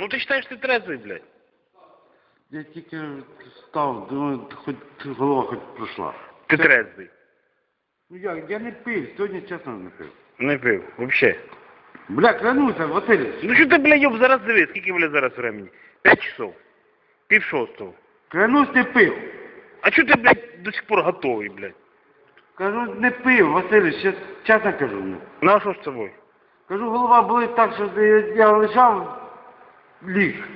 Ну ти вважаєш, ти трезвий, блядь. Я тільки став, думаю, хоч голова хоч пройшла. Ти трезвий. Ну як, я не пив, сьогодні чесно не пив. Не пив, вообще. Бля, клянуся, Василь, Ну що ти, блядь, йоб, зараз диви, скільки, блядь, зараз времени? П'ять часов. Пів шостого. клянусь не пив. А чого ти, блядь, до сих пор готовий, блядь? Кажу, не пив, Василь, ще чесно кажу. ну. Ну а що з тобою? Кажу, голова болить так, що я, я лежав, ліг.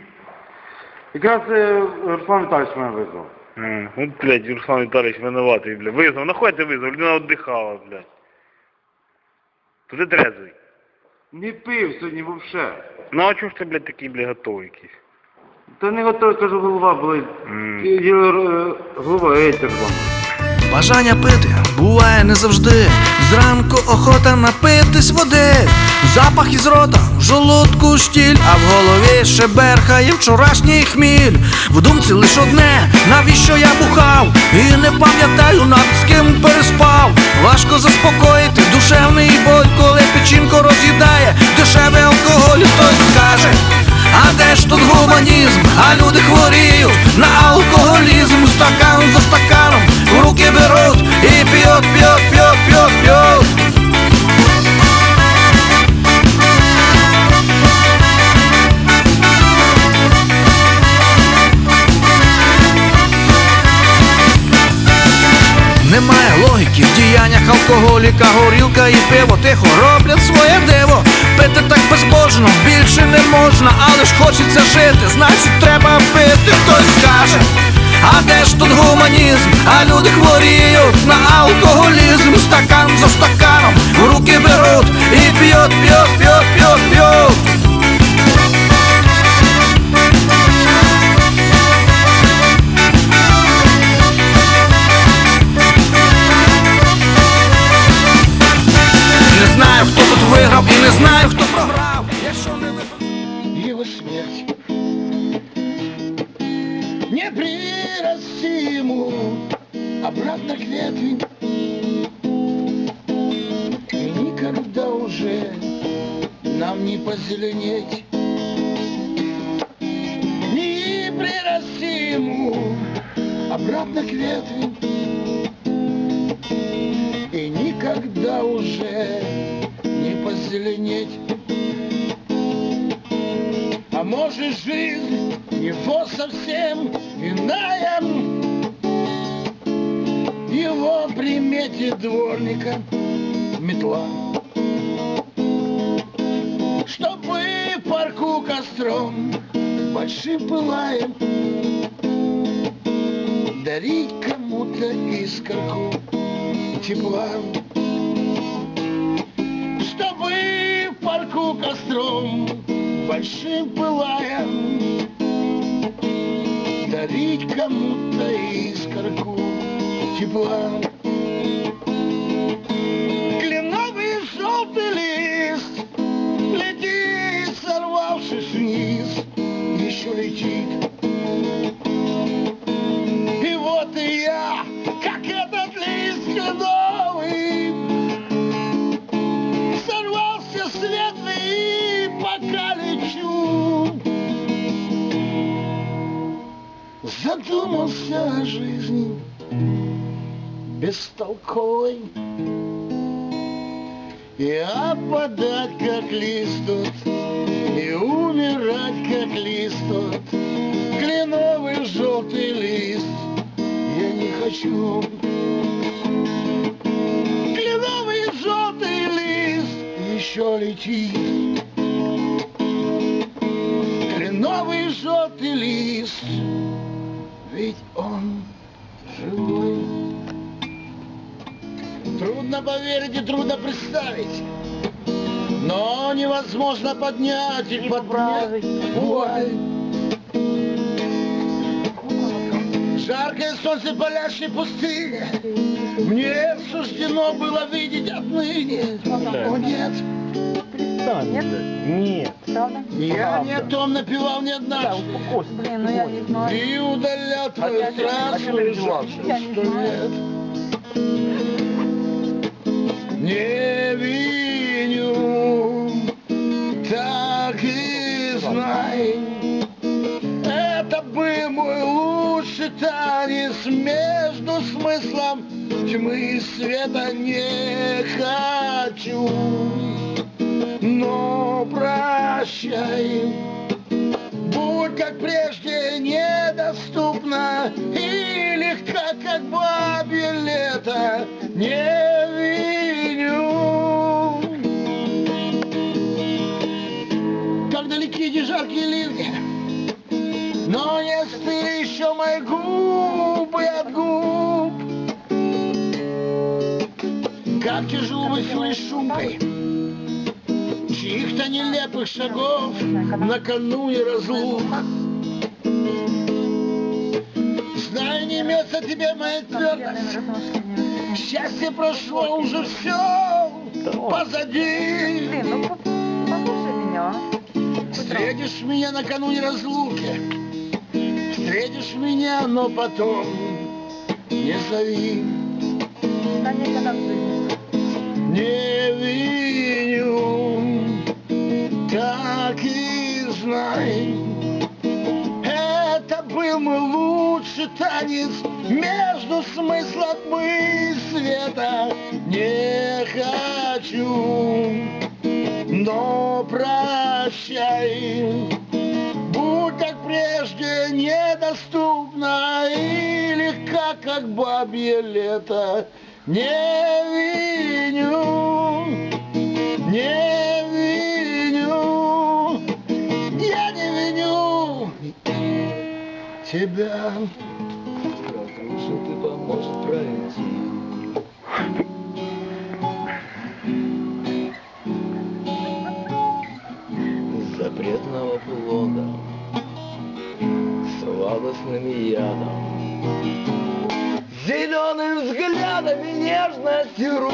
Якраз е, Руслан Віталійович мене визвав. М, Ну, блядь, Руслан Віталійович винуватий, блядь. Визнав, нахуй ти визнав, людина віддихала, блядь. То ти трезвий. Не пив сьогодні взагалі. Ну а чого ж ти, блядь, такий, блядь, готовий якийсь? Та не готовий, кажу, голова. І- і, е, Голова етер вам. Бажання пити буває не завжди. Зранку охота напитись води. Запах із рота, в жолудку штіль, а в голові ще берхає вчорашній хміль. В думці лиш одне, навіщо я бухав? І не пам'ятаю навіть з ким переспав. Важко заспокоїти душевний боль, коли печінку роз'їдає дешевий алкоголь, хтось скаже. А де ж тут гуманізм? А люди хворіють на П'ють, п'ють, п'ють, п'ють, п'ють Немає логіки в діяннях алкоголіка, горілка і пиво тихо роблять своє диво. Пити так безбожно, більше не можна, але ж хочеться жити, значить треба пити, хтось скаже. А де ж тут гуманізм? А люди хворіють на алкоголізм, стакан за стаканом в руки беруть і п'ють, п'ють, п'ють, п'ють, п'ють. Позеленеть Не прирасти ему обратно к ветви И никогда уже не позеленеть. А может жизнь его совсем иная? Его приметит дворника метла Чтобы парку костром большим пылаем. Дарить кому-то искорку тепла. Чтобы парку костром большим пылаем. Дарить кому-то искорку тепла. Летит. И вот и я, как этот лист кленовый, сорвался светлый и пока лечу Задумался о жизни бестолковой И опадать как лист как лист тот Кленовый желтый лист Я не хочу Кленовый желтый лист еще летит. Кленовый желтый лист, ведь он живой. Трудно поверить и трудно представить, но невозможно поднять и поднять вуаль. Жаркое солнце палящей пустыни Мне суждено было видеть отныне О нет, Нет? Нет. Правда? я не о том напевал не Да, однажды успокойся. Блин, ну я не знаю. И удалял твою страшную опять жаль, Я не что знаю. нет Не виню танец между смыслом тьмы и света не хочу. Но прощай, будь как прежде недоступна и легка, как бабье лето, не виню. Как далеки эти жаркие ливни, но не остыли еще мои губы от губ. Как тяжело лишь шумкой чьих-то нелепых шагов накануне разлук. Знаю, не имется тебе моя твердость, счастье прошло уже все позади. Ну а. Встретишь меня накануне разлуки, встретишь меня, но потом не зови, не виню, так и знай. Это был мой лучший танец между смысла тьмы и света. Не хочу, но прощай. Будь как прежде недоступна и легка, как бабье лето. Не виню, не виню, я не виню тебя. Разрушил ты поможет пройти. Сладостным ядом Зеленым взглядом и нежностью рук.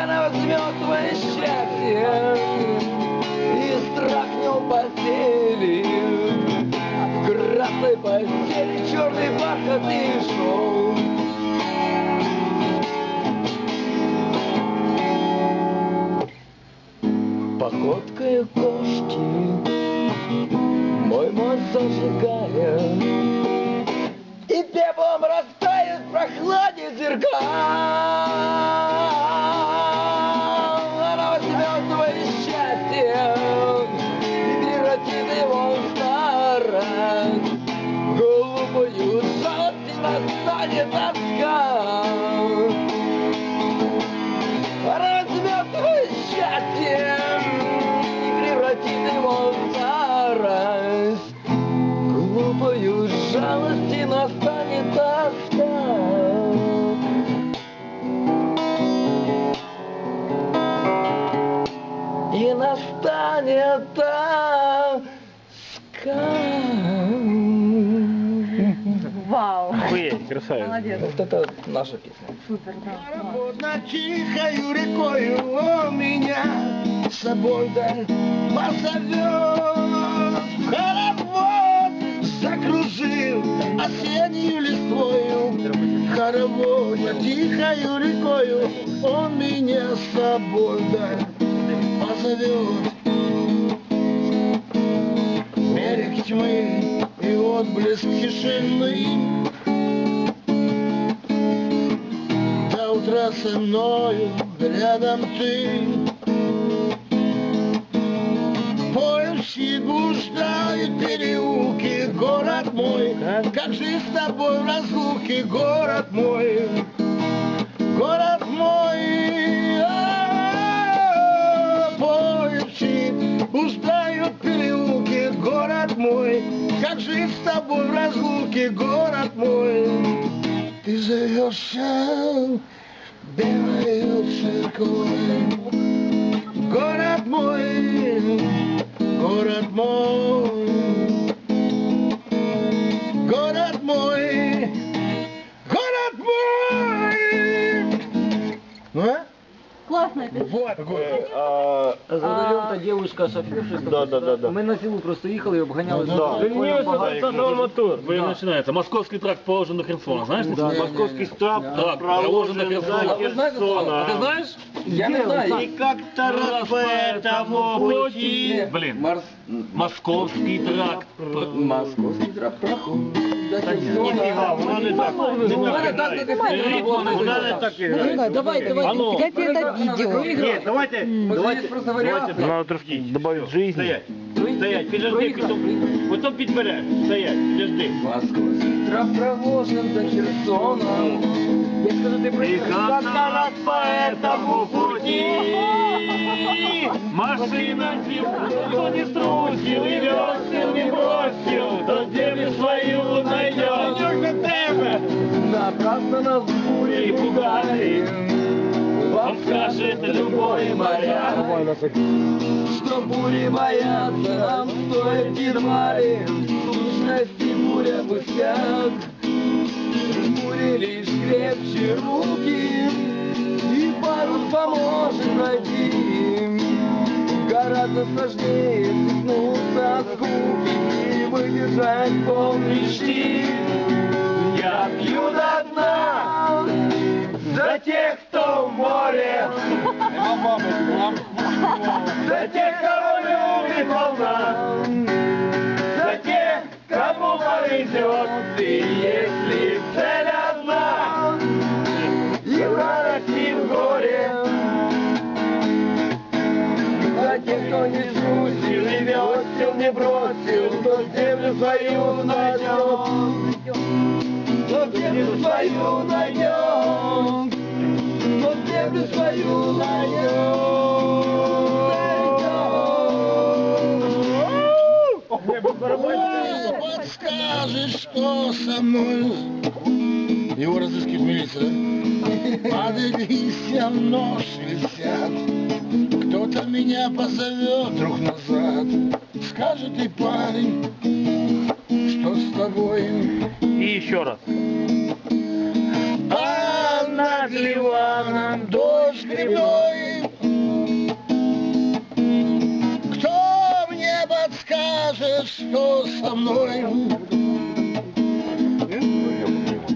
Она возьмет твое счастье И страхнет постели В красной постели черный бархатный шелк. Походкой кошки зажигая. И пеплом растает в прохладе зеркал Охуеть, красавец. Молодец. Вот это наша песня. Супер, да. над тихою рекою о, меня с собой даль позовет. Хоровод закружил осеннюю листвою. Хоровод над тихою рекою он меня с собой даль позовет. Берег тьмы и отблеск тишины со мною рядом ты. Поющие блуждают переулки Город мой, как же с тобой в разлуке Город мой, город мой а, Поющие блуждают переулки Город мой, как же с тобой в разлуке Город мой? Ты зовешься белой церковью. Город мой, город мой, город мой, город мой. Ну, а? Классная Вот. А за рулем та девушка шофер, щось там. Да, да, да, да. Ми на селу просто їхали і обганяли. Да. дуже прикольно багато. мотор. Вы начинается. Московский тракт положен на Херсон. Знаешь? Да, да, Московский штаб Тракт проложен на Херсон. А ви знаєте, А ты знаешь? Я не знаю. как-то раз по этому пути. Блин, Марс... московский тракт. Московський трап проходить. Ніфіга, воно не так. Ну, у мене так не Вона не так грає. Ну, давай, давай, ну. дайте это видео. Ні, давайте, Давайте давайте, просто варіант. Надо трошки добавити жизни. Стоять. Стоять, підожди, потім, потім підбереш. Стоять, підожди. Московський трап проложен до Херсона. Я скажу, ти проїхав. Как-то раз по этому пути Машина никто не струсил и весел не бросил То землю свою найдет тебе Напрасно нас И бури пугали Вам скажет любой моряк Что бури боятся, нам стоит едва ли сущности буря пустяк Бури лишь крепче руки И парус поможет пройти Гораздо сложнее столкнуться от скуки И выдержать полный щит. Я пью до дна За тех, кто в море За тех, кого любит волна За тех, кому повезет И если цель одна И воротит горе За тех, кто не трусил и весел не бросил, кто землю свою найдет. Кто землю свою найдет. Землю свою найдет. Подскажешь, что со мной? Его разыскивает милиция, да? Подойди, все нож висят. Кто-то меня позовет друг назад. Скажет ты, парень, что с тобой? И еще раз. А над Ливаном грибной. Кто мне подскажет, что со мной?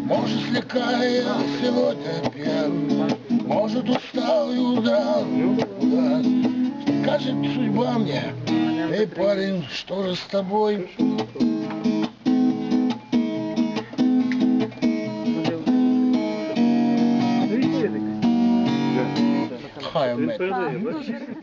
Может, слегка я сегодня пьян, Может, устал и удрал, да. Скажет судьба мне, Эй, парень, что же с тобой? um